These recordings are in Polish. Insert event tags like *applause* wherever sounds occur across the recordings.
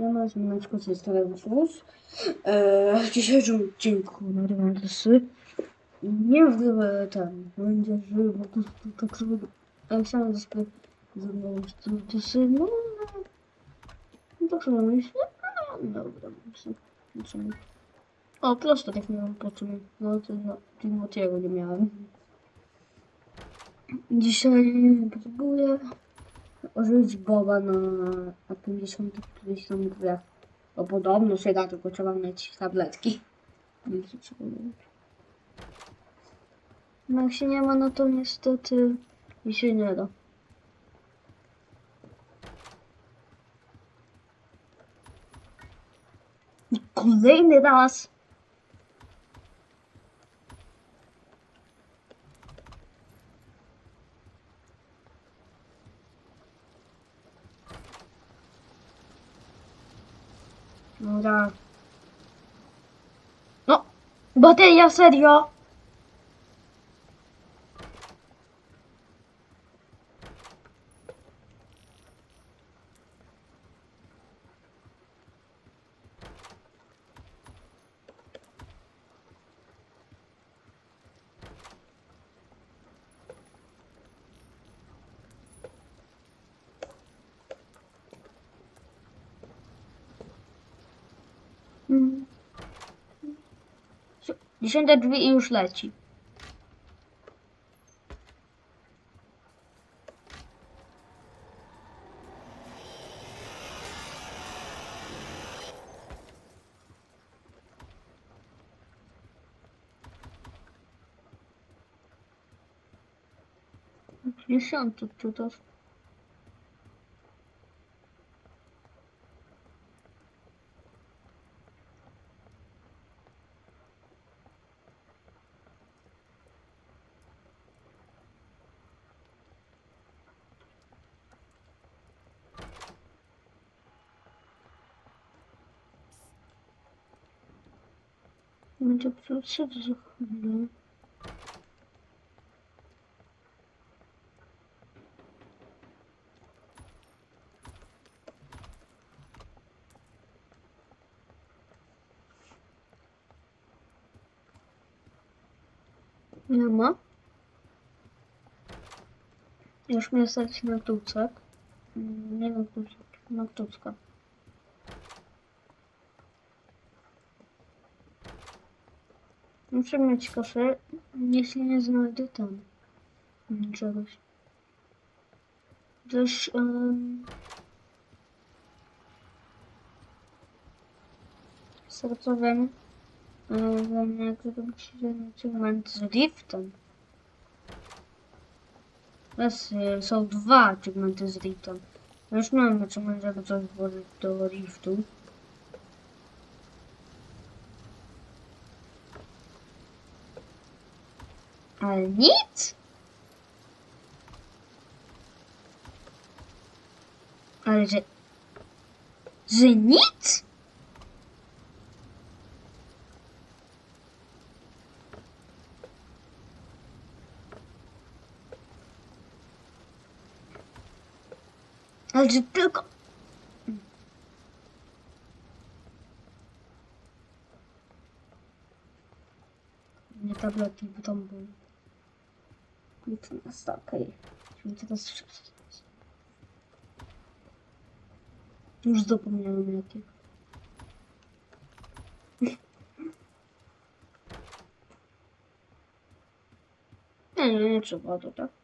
Siema, ziemniaczko, co jest Plus. Eee, w dzisiejszym odcinku nagrywam desy. Nie wgrywa ten, będzie, że po prostu tak sobie... Ja chciałem sobie zrobić te no... no tak sobie myślę, no dobra, myślę. myślę. O, prosto tak miałem po czym, no to no, Timotiego nie miałem. Dzisiaj próbuję użyć Boba na, na 50 któryś tam grach. Bo podobno się da, tylko trzeba mieć tabletki. No jak się nie ma, no to niestety mi się nie da. Kolejny raz! Dobra. No, bateria, serio? Mm. Dziesiąte drzwi i już leci. Dziesiąty czytasz. Będzie przed za chwilę. Nie ma. Już mnie stać na tucek. Mm, Nie na tucek, na tucka. Muszę mieć kasę, jeśli nie znajdę tam czegoś. Też um, sercowym um, jak zrobić achievement z Riftem. Teraz y, są dwa achievementy z Riftem. Ja Już miałem achievement, żeby coś włożyć do Riftu. Ale nic? Ale że... Że nic? Ale że tylko... Nie tabletki, bo tam były. Okej. Musimy teraz wszystko. Już zapomniałem jakie. Nie, nie, nie trzeba to tak.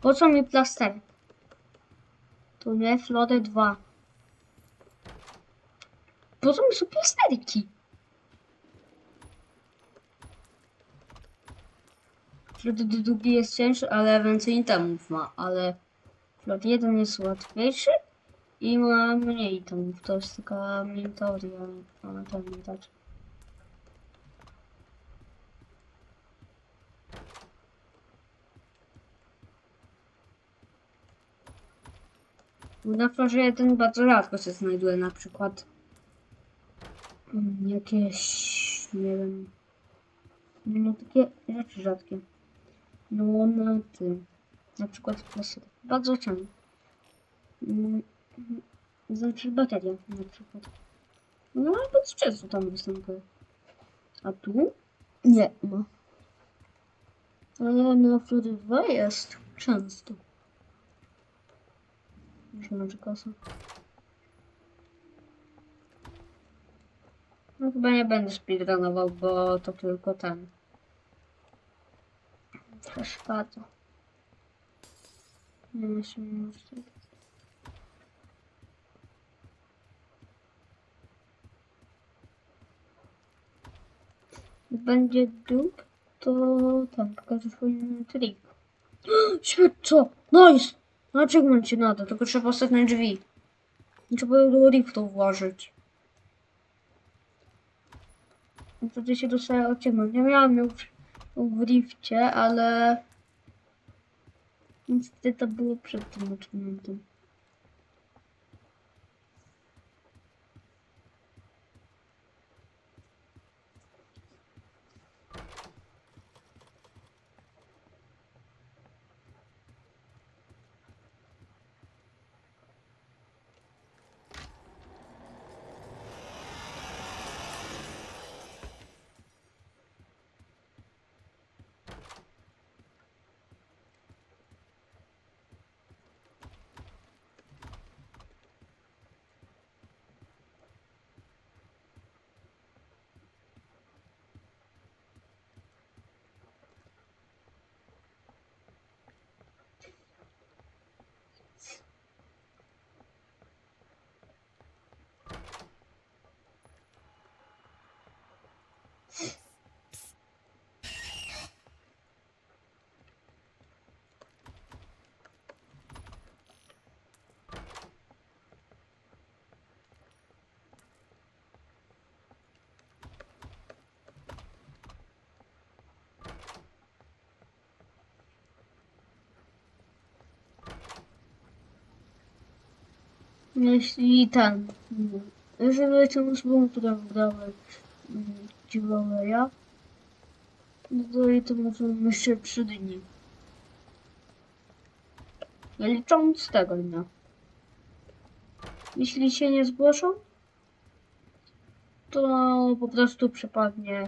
Po co mi plaster? To nie Flody 2. Po co mi są plasterki? Flody drugi jest cięższy, ale więcej itemów ma, ale Flot 1 jest łatwiejszy i ma mniej itemów. To jest tylko mniej teorii, ale to nie tak. Bo na florze 1 bardzo rzadko się znajduje na przykład mm, jakieś, nie wiem, no takie rzeczy rzadkie. No na tym, na przykład klasie bardzo często. Mm, Znaczy bateria na przykład. No ale bardzo często tam występuje. A tu? Nie ma. Ale na Flory 2 jest często. Może na kasa. No chyba nie będę speedrunował, bo to tylko ten. Przeszkadza. Nie myślę, że... Będzie dup, to tam pokażę swój trik. *gasps* Świetco! Nice! No czego ci nada, tylko trzeba ostatnie drzwi. I Trzeba do riftu włożyć. No Wtedy się dostaje achievement. Ja miałam już w rifcie, ale... Niestety to było przed tym achievementem. Jeśli ten, lecimy osobą, która wygrała giveawaya, no to i to możemy jeszcze 3 dni. Nie licząc tego dnia. Jeśli się nie zgłoszą, to po prostu przepadnie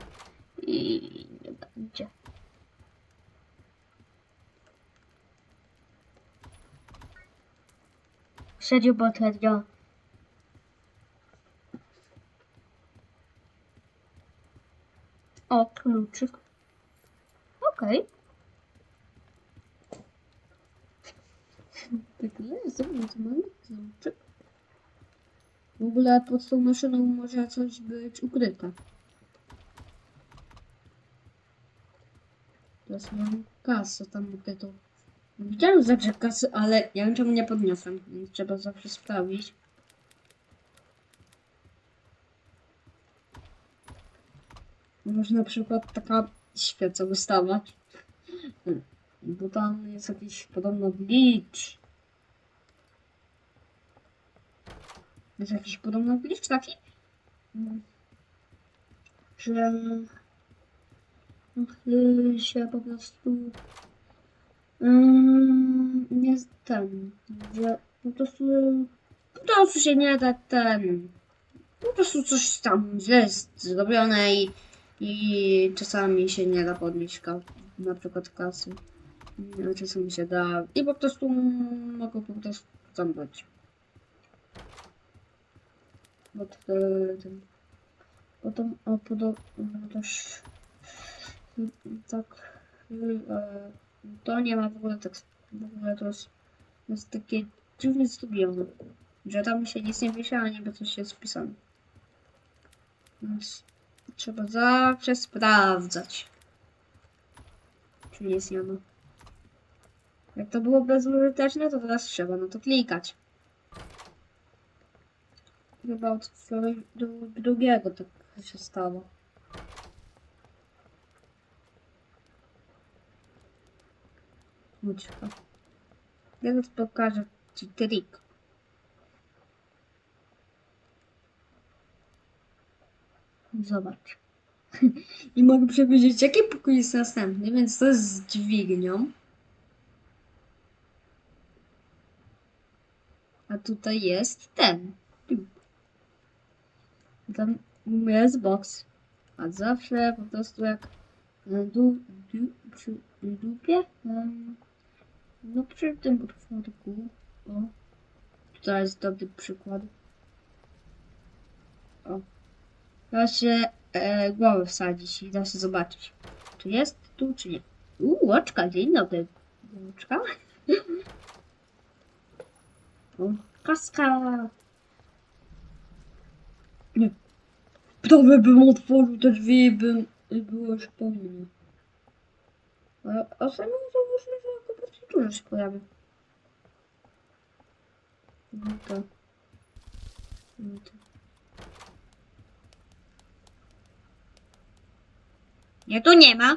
i nie będzie. Serio bateria. O, kluczyk. Okej. Tyle jest normalny kluczyk. W ogóle pod tą maszyną może coś być ukryte. Teraz mam kasę tam ukrytą. Widziałem zawsze kasy, ale ja wiem czemu nie podniosłem, trzeba zawsze sprawdzić. Może na przykład taka świeca wystawać. Hmm, Bo tam jest jakiś podobno glitch. Jest jakiś podobno glitch taki, hmm, że y, się po prostu Mm, nie ten, że po prostu, po prostu się nie da ten, po prostu coś tam jest zrobione i, i czasami się nie da podnieść ka- na przykład kasy, a czasami się da i po prostu mogą po prostu tam być. Bo to, ten, potem, a podobno też tak, e, to nie ma w ogóle tak. W ogóle to jest, to jest takie dziwnie zrobione. Że tam się nic nie pisze, a niby coś jest wpisane. Więc trzeba zawsze sprawdzać. Czy nic nie. Jak to było bezużyteczne, to teraz trzeba no to klikać. Chyba od drugiego tak się stało. Chodź. Teraz pokażę ci trik. Zobacz. *laughs* I mogę przewidzieć, jaki pokój jest następny, więc to jest z dźwignią. A tutaj jest ten. Tam jest box. A zawsze po prostu jak du, du, du, dupie. Um, no przy tym przypadku, o, tutaj jest dobry przykład. O, da się e, głowę wsadzić i da się zobaczyć, czy jest tu, czy nie. Uuu, oczka, dzień dobry. Oczka. *laughs* O, kaska. Nie. Prawie bym otworzył te drzwi bym już po mnie. A, a samemu zauważmy, że dużo się pojawia. No to. No to. Nie, tu nie ma.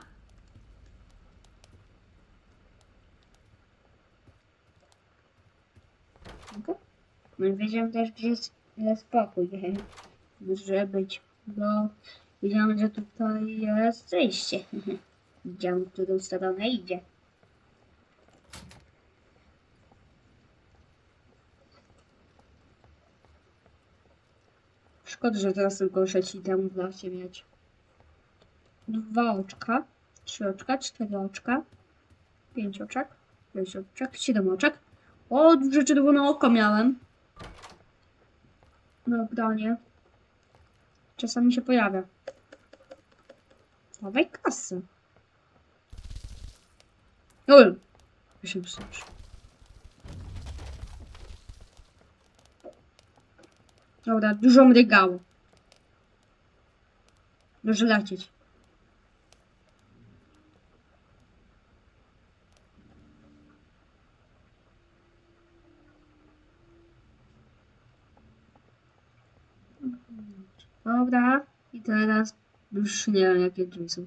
No, wiedziałem też, gdzie jest, jest pokój. Może być. No, wiedziałem, że tutaj jest zejście. *laughs* Widziałem, w którą stronę idzie. Szkoda, że teraz tylko trzeci tam da się mieć. Dwa oczka, trzy oczka, cztery oczka, pięć oczek, sześć oczek, siedem oczek. O, duże czerwone oko miałem. Dobra, nie. Czasami się pojawia. Dawaj kasę. Oj, ja się. Dobra, dużo mrygało. Może lecieć. Dobra, i teraz już nie wiem jakie drzwi są.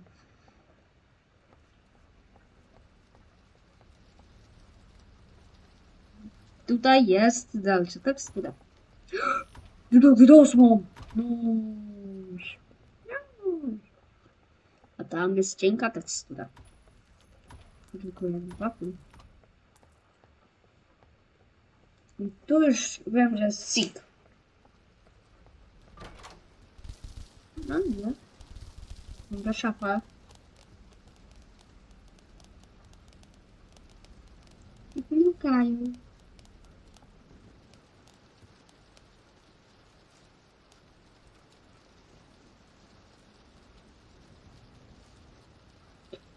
Tutaj jest dalsza tekstura. Jak wyrosłą! No. A tam jest cienka tekstura. Tylko jak wapń. I tu już wiem, że jest sik. No nie. Dobra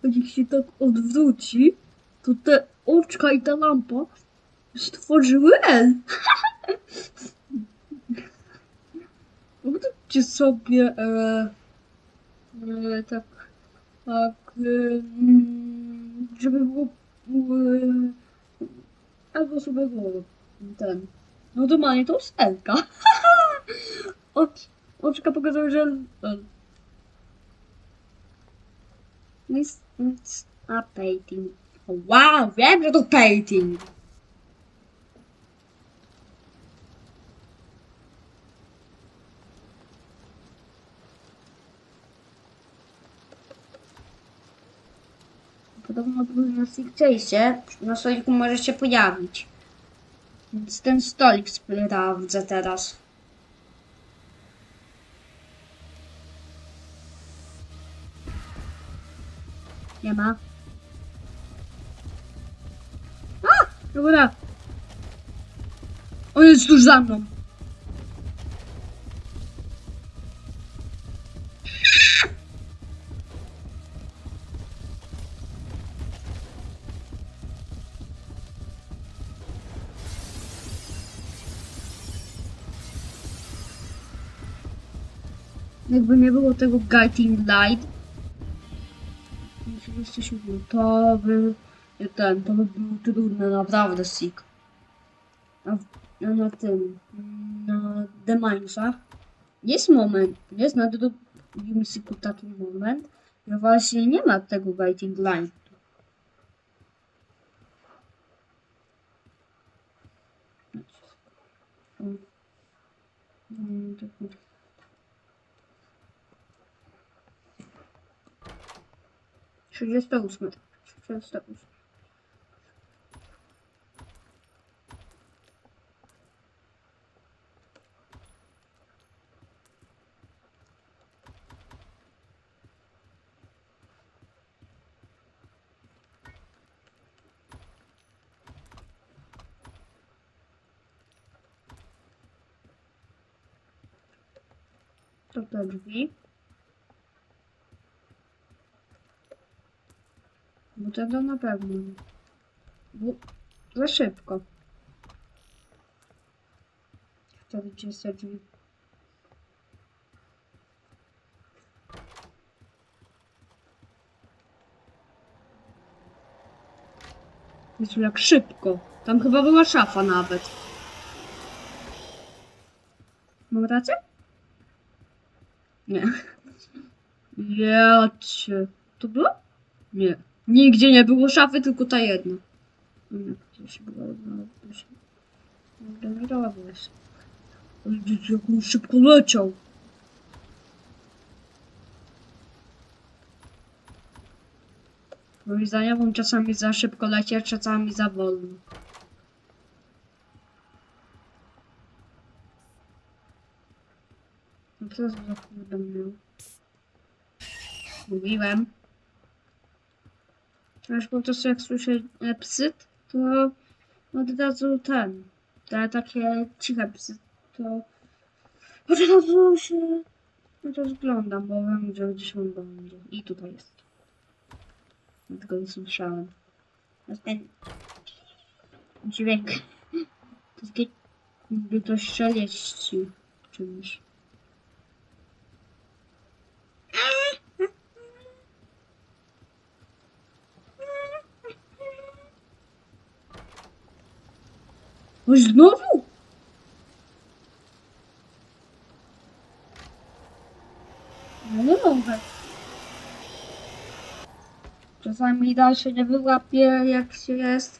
Jak się tak odwróci, to te oczka i ta lampa stworzyły L. *laughs* Wróćcie sobie e, e, tak, tak, e, żeby było, e, albo sobie było ten, no normalnie to jest Elka. *laughs* Ocz, oczka pokazały, że L. It's a painting. Wow, wiem, że to painting. Podobno na Sigchase na stoliku może się pojawić. Więc ten stolik sprawdzę teraz. Ma. A! Dobra. On jest tuż za mną. Jakby nie było tego Guiding Light, jeśli jesteśmy gotowy, ten, to by było trudne, naprawdę, Sik. A, w- a na tym, na Minesach jest moment, jest na drugim Siku taki moment, że właśnie nie ma tego Guiding Light. Mm, tak. 38. 38. To te drzwi. Bo to to na pewno. Bo za szybko. Wtedy są drzwi. Jezu, jak szybko. Tam chyba była szafa nawet. Mam rację? Nie. *laughs* Ja cię. To było? Nie. Nigdzie nie było szafy, tylko ta jedna. Nie, gdzieś była widzicie, jak on szybko leciał. Moim zdaniem on czasami za szybko leci, a czasami za wolno. No co za kurde miał? Mówiłem. Aż po prostu jak słyszę e, psyt, to od razu ten, te takie ciche psy, to od razu się rozglądam, bo wiem, że gdzieś on będzie. I tutaj jest. Tylko nie słyszałem. Ten dźwięk. To jest jakby to szeleści czymś. Oj, znowu? No mogę. Czasami dalsze nie wyłapię, jak się jest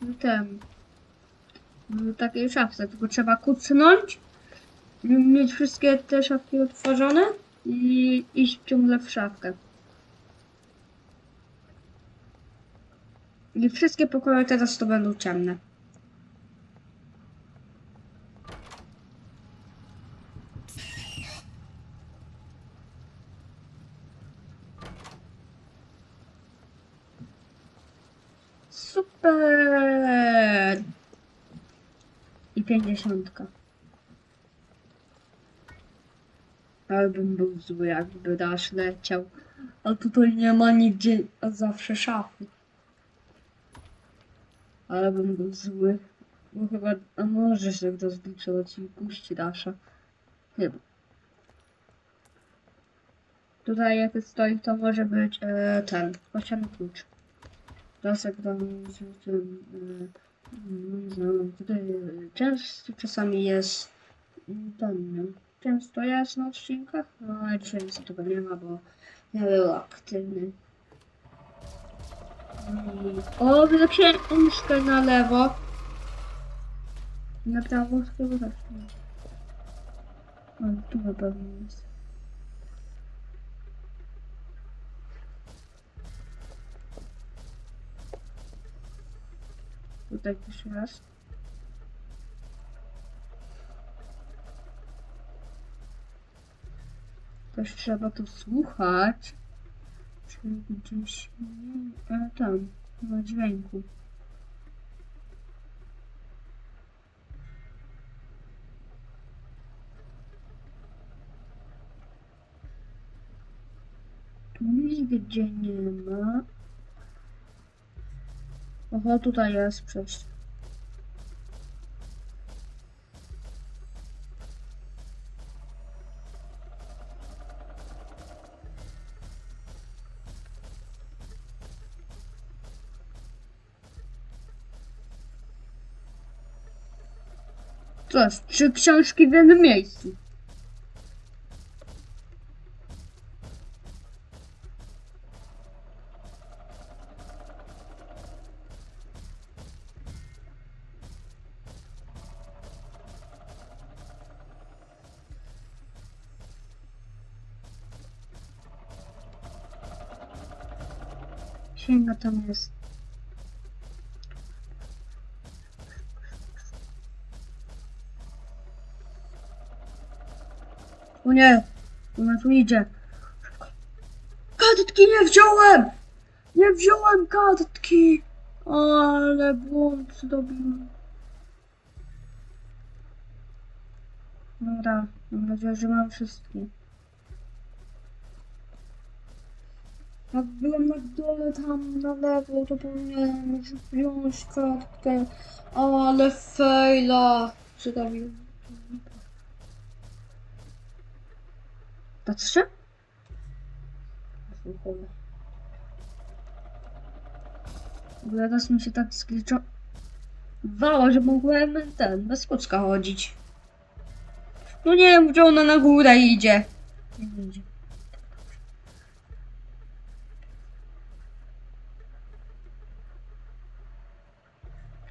w tym w takiej szafce, tylko trzeba kucnąć, mieć wszystkie te szafki otworzone i iść ciągle w szafkę. I wszystkie pokoje teraz to będą ciemne. Super! I pięćdziesiątka. Ale bym był zły, jakby dasz leciał. A tutaj nie ma nigdzie, a zawsze szafy. Ale bym był zły. Bo chyba, a może się kto zliczować i puści Dasza. Chyba. Tutaj jak stoi, to może być e, ten, kościany klucz. Lasek tam z tym, e, e, często czasami jest mm, ten, często jest na odcinkach, no ale nic tego nie ma, bo nie był aktywny. I- O, książkę na lewo. Na prawo chyba nie. O, tu na pewno jest. Tutaj jeszcze raz. Też trzeba tu słuchać. Czy gdzieś. E, tam, na dźwięku. Tu nigdzie nie ma. Oho, tutaj jest przejście. Co jest? Trzy książki w jednym miejscu. Tam jest. O nie! Ona tu idzie. Kartki nie wziąłem! Nie wziąłem kartki! Ale błąd zrobiłem. Dobra, mam nadzieję, że mam wszystkie. Jak byłem na dole tam na lewo, to powinienem już wziąć kartkę, ale fejla zrobiłem. Patrzcie? Słuchaj. Ja raz mi się tak zgliczowało, że mogłem ten, bez kółczka chodzić. No nie wiem, gdzie ona na górę idzie. Nie idzie.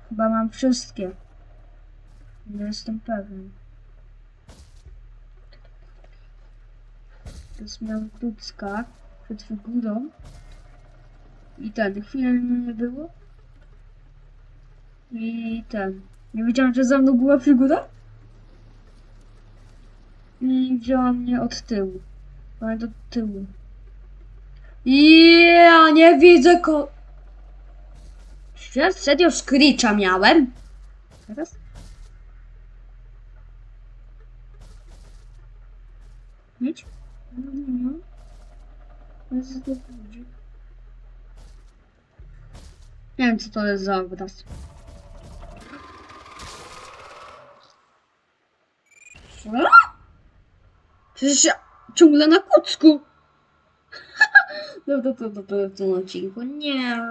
Chyba mam wszystkie. Nie jestem pewien. Jest miałem Tucka przed figurą. I ten, chwilę mnie nie było. I ten. Nie wiedziałam, że za mną była figura. I wzięła mnie od tyłu. Ale do tyłu. I ja nie widzę ko... Czy ja serio Screecha miałem? Teraz? Nic? No, nie, nie. Wiem, co to jest za obraz. Co? Przecież ja ciągle na kucku. *laughs* No to, to, to, to w tym odcinku. Nie.